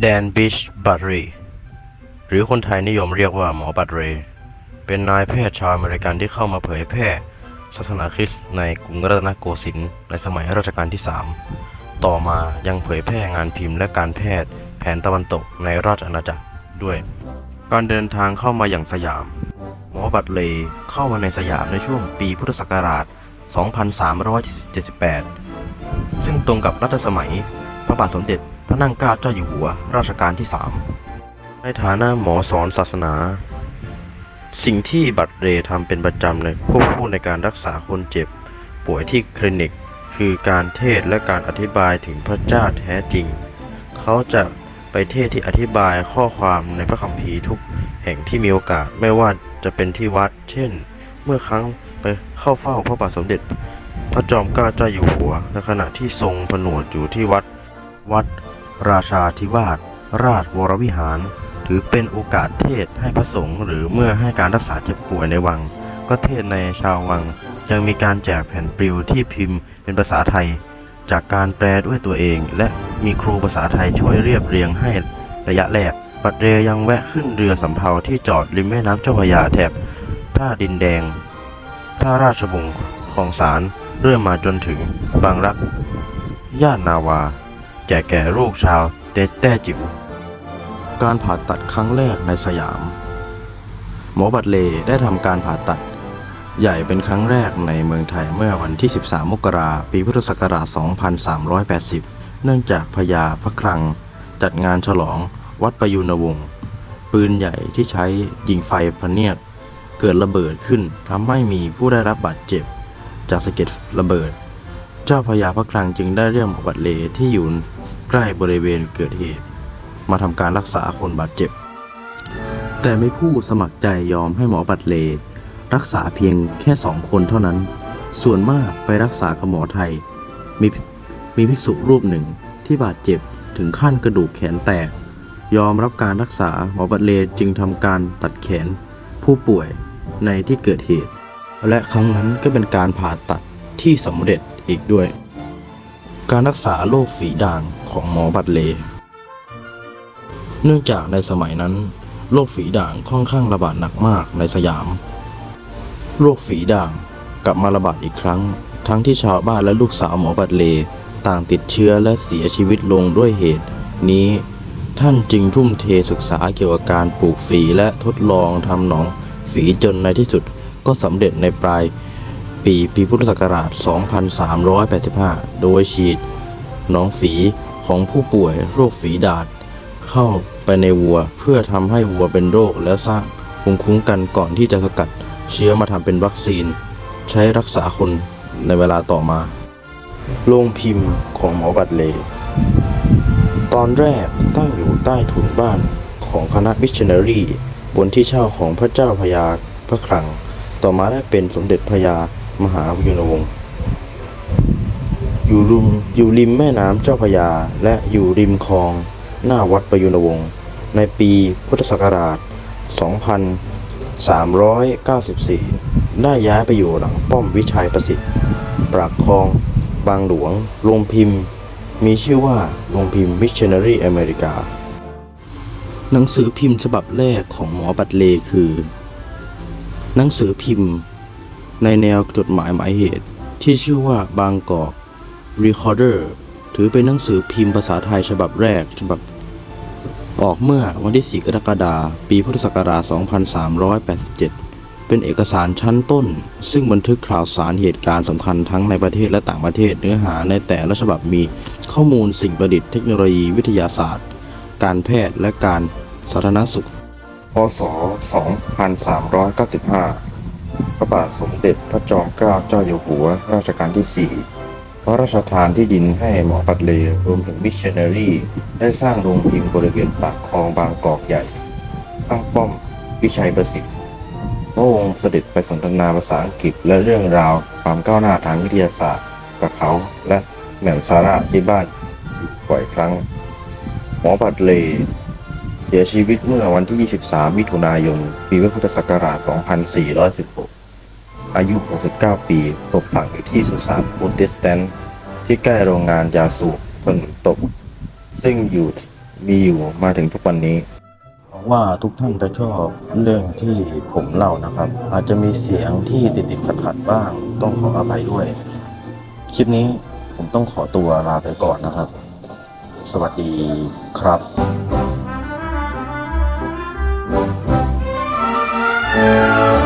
แดนบิชบัตรี หรือคนไทยนิยมเรียกว่าหมอบัตเรเป็นนายแพทย์ชาวอเมริกันที่เข้ามาเผยแพร่ศาสนาคริสต์ในกรุงรัตนโกสินทร์ในสมัยรัชกาลที่ 3 ต่อมายังเผยแพร่งานพิมพ์และการแพทย์แผนตะวันตกในราชอาณาจักรด้วย การเดินทางเข้ามาอย่างสยาม หมอบัตเลเข้ามาในสยามในช่วงปีพุทธศักราช 2378 ซึ่งตรงกับรัชสมัยพระบาทสมเด็จ ระนั่งเกล้าเจ้าอยู่หัวรัชกาลที่3ในฐานะหมอสอนศาสนา สิ่งที่บัตรเรย์ทำเป็นประจำในควบคู่ในการรักษาคนเจ็บ ป่วยที่คลินิก คือการเทศและการอธิบายถึงพระเจ้าแท้จริง เขาจะไปเทศที่อธิบายข้อความในพระคัมภีร์ทุกแห่งที่มีโอกาสไม่ว่าจะเป็นที่วัด เช่น เมื่อครั้งไปเข้าเฝ้าพระบาทสมเด็จ พระจอมเกล้าเจ้าอยู่หัวในขณะที่ทรงผนวดอยู่ที่วัดวัด ราชาธิวาสราชวรวิหาร ถือเป็นโอกาสเทศให้พระสงฆ์หรือเมื่อให้การรักษาเจ็บป่วยในวัง ก็เทศในชาววังยังมีการแจกแผ่นปลิวที่พิมพ์เป็นภาษาไทย จากการแปลด้วยตัวเอง และมีครูภาษาไทยช่วยเรียบเรียงให้ระยะแรกบัดเรยังแวะขึ้นเรือสำเภาที่จอดริมแม่น้ำเจ้าพระยาแถบท่าดินแดงท่าราชวงของสารเรื่อยมาจนถึงบางรัก ย่านนาวา จกแก่ลูกชาวเตแต้จิ๋ว การผ่าตัดครั้งแรกในสยาม หมอบัตเลได้ทำการผ่าตัด ใหญ่เป็นครั้งแรกในเมืองไทยเมื่อวันที่ 13 มกราปีพุทธศักราช 2380 เนื่องจากพญาพระคลัง จัดงานฉลองวัดประยุนวงศ์ปืนใหญ่ที่ใช้ยิงไฟพะเนียดเกิดระเบิดขึ้นทำให้มีผู้ได้รับบาดเจ็บ จากสะเก็ดระเบิด เจ้าพญาพระคลังจึงได้เรียกหมอบัตเลที่อยู่ ใกล้บริเวณเกิดเหตุ มาทำการรักษาคนบาดเจ็บ แต่ไม่ผู้สมัครใจยอมให้หมอบัตเล รักษาเพียงแค่สองคนเท่านั้น ส่วนมากไปรักษากับหมอไทย มีมีภิกษุรูปหนึ่งที่บาดเจ็บถึงขั้นกระดูกแขนแตก ยอมรับการรักษาหมอบัตเลจึงทำการตัดแขนผู้ป่วยในที่เกิดเหตุ และครั้งนั้นก็เป็นการผ่าตัดที่สำเร็จอีกด้วย การรักษาโรคฝีด่างของหมอบัตเล เนื่องจากในสมัยนั้นโรคฝีด่างค่อนข้างระบาดหนักมากในสยาม โรคฝีด่างกลับมาระบาดอีกครั้ง ทั้งที่ชาวบ้านและลูกสาวหมอบัตเลต่างติดเชื้อและเสียชีวิตลงด้วยเหตุ นี้ท่านจึงทุ่มเทศึกษาเกี่ยวกับการปลูกฝีและทดลองทำหนองฝีจนในที่สุดก็สำเร็จในปลาย ปี ปีพุทธศักราช 2385 โดยฉีดหนองฝีของผู้ป่วยโรคฝีดาษ เข้าไปในวัวเพื่อทำให้วัวเป็นโรคและสร้างภูมิคุ้มกันก่อนที่จะสกัดเชื้อมาทำเป็นวัคซีน ใช้รักษาคนในเวลาต่อมา โรงพิมพ์ของหมอบัตเล ตอนแรกตั้งอยู่ใต้ถุนบ้านของคณะมิชชันนารีบนที่เช่าของพระเจ้าพญาพระคลัง ต่อมาได้เป็นสมเด็จพญา มหาวิยุณวงศ์อยู่ริมอยู่ริมแม่น้ำเจ้าพระยา และอยู่ริมคลองหน้าวัดประยุนวงศ์ในปีพุทธศักราช 2394 ได้ย้ายไปอยู่หลังป้อมวิชัยประสิทธิ์ ปรากคลองบางหลวงโรงพิมพ์ มีชื่อว่าโรงพิมพ์ Missionary America หนังสือพิมพ์ฉบับแรกของหมอบัตเลคือ หนังสือพิมพ์ ในแนวจดหมายหมายเหตุ ที่ชื่อว่าบางกอก Recorder ถือเป็นหนังสือพิมพ์ภาษาไทยฉบับแรกฉบับ ออกเมื่อวันที่ 4 กรกฎาคม ปีพุทธศักราช 2387 เป็นเอกสารชั้นต้น ซึ่งบันทึกข่าวสารเหตุการณ์สำคัญทั้งในประเทศและต่างประเทศเนื้อหาในแต่ละฉบับมีข้อมูลสิ่งประดิษฐ์เทคโนโลยีวิทยาศาสตร์ การแพทย์และการสาธารณสุข พศ 2395 ระบาทสมเด็จพระจอมเกล้าเจ้าอยู่หัวรัชกาลที่ 4 พระราชทานที่ดินให้หมอปัดเลรวมถึงมิชชันนารีได้สร้างโรงพิมพ์บริเวณปากคลองบางกอกใหญ่ ข้างป้อมวิชัยประสิทธิ์พระองค์เสด็จไปสนทนาภาษาอังกฤษและเรื่องราวความก้าวหน้าทางวิทยาศาสตร์กับเขาและแหม่มซาร่าที่บ้านบ่อยครั้ง หมอบัตเล เสียชีวิตเมื่อวันที่ 23 มิถุนายน ปีพุทธศักราช 2416 อายุ 69 ปีศพฝังอยู่ที่สุสานโปรเตสแตนต์ที่ใกล้โรงงานยาสูบถนนตก ซึ่งอยู่มีอยู่มาถึงทุกวันนี้หวังว่าทุกท่านจะชอบเรื่องที่ผมเล่านะครับ อาจจะมีเสียงที่ติดๆขัดๆบ้าง ต้องขออภัยด้วย คลิปนี้ผมต้องขอตัวลาไปก่อนนะครับ สวัสดีครับ Thank